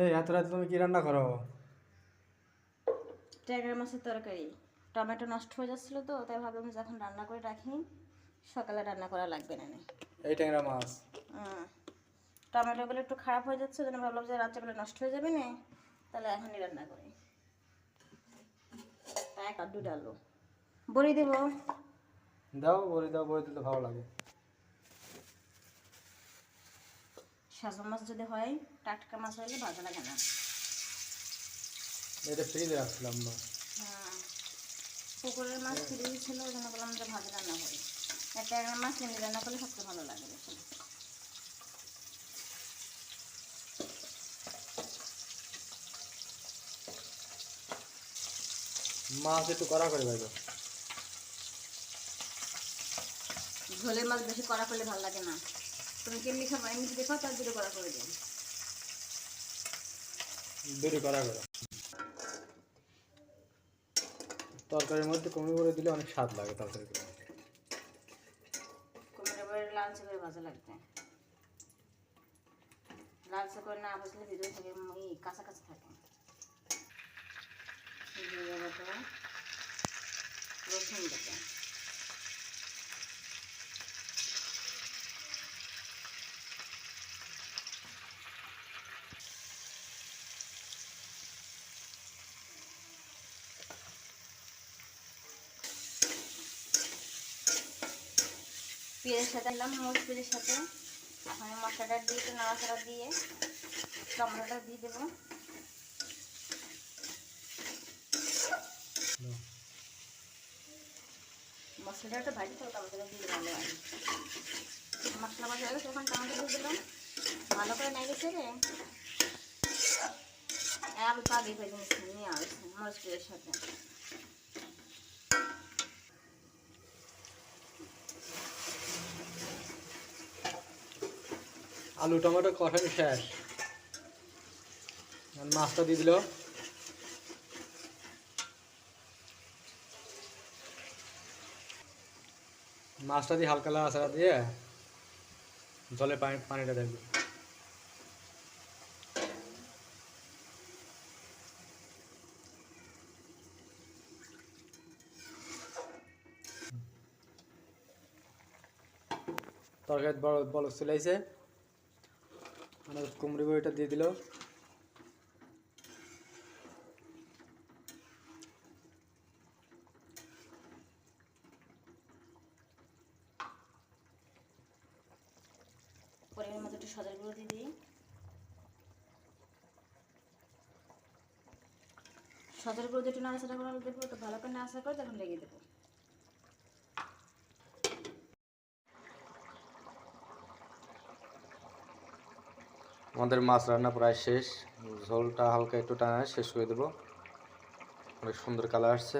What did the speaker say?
এই এত রাতে তুমি কি রান্না করো? ট্যাংরা মাছের তরকারি। টমেটো নষ্ট হয়ে যাচ্ছিল তো তাই ভাবলাম যে এখন রান্না করে রাখি। সকালে রান্না করা লাগবে না এই ট্যাংরা মাছ। টমেটোগুলো একটু খারাপ হয়ে যাচ্ছে জন্য ভাবলাম যে রাত্রেবেলা নষ্ট হয়ে যাবে না তাহলে এখনই রান্না করি। তাই আড্ডু ডালবো। বড়ি দেবো। দাও বলে দাও বলে দিতে ভালো লাগে। সাজা মাছ যদি হয় টাটকা মাছ হলে ভাজা লাগে না। এটা ফ্রিজে রাখছিলাম না। হ্যাঁ পুকুরের মাছ ফিরে ছিল ওই জন্য বললাম যে ভাজা রান্না করি। ট্যাংরা মাছ এমনি রান্না করলে সবচেয়ে ভালো লাগে বেশি। মাছ একটু কড়া করে ভাজো। ঝোলের মাছ বেশি কড়া করলে ভালো লাগে না। তুমি কেমনি খাব? এমনি যদি খাও তার দুটো কড়া করে দিন দুটি কড়া করে তরকারির মধ্যে কমে করে দিলে অনেক স্বাদ লাগে তরকারিগুলো কুমড়ো বড়ি লালচে করে ভাজা লাগবে। লালচে করে না ভাজলে ভিতরে থেকে কাঁচা কাঁচা থাকে। রসুন বাটা। পেঁয়াজের সাথে দিলাম, মরিচ পেঁয়াজের সাথে। এই মশলাটা দিয়ে, একটু নাড়াচাড়া দিয়ে, টমেটোটা দিয়ে দেবো। মশলাটা একটু ভাজি তো টমেটোটা দিয়ে হয় মশলা ভাজা হয়ে গেছে তখন টমেটো দিয়ে দিলাম। ভালো করে নেড়ে ছেড়ে আলু পাগে ভেজে নিচ্ছি, নিয়ে আসছি মরিচ পেঁয়াজের সাথে। আলু টমেটো কষানো শেষ। মাছটা দিয়ে দিল। মাছটা দিয়ে হালকা লাড়াচাড়া দিয়ে জলে পানি, পানিটা দেখবে তরকারি বড় বড় চলাইছে আমাদের কুমড়ি বইটা দিয়ে দিল। পরিমাণ মতো একটু সজার গুঁড়ো দিয়ে দিই। সজার গুঁড়ো দিয়ে একটু নাড়াচাড়া করে দেবো তো ভালো করে নাড়াচাড়া করে তখন লেগে দেবো। আমাদের মাছ রান্না প্রায় শেষ। ঝোলটা হালকা একটু টানা, শেষ করে দেবো। অনেক সুন্দর কালার আসছে।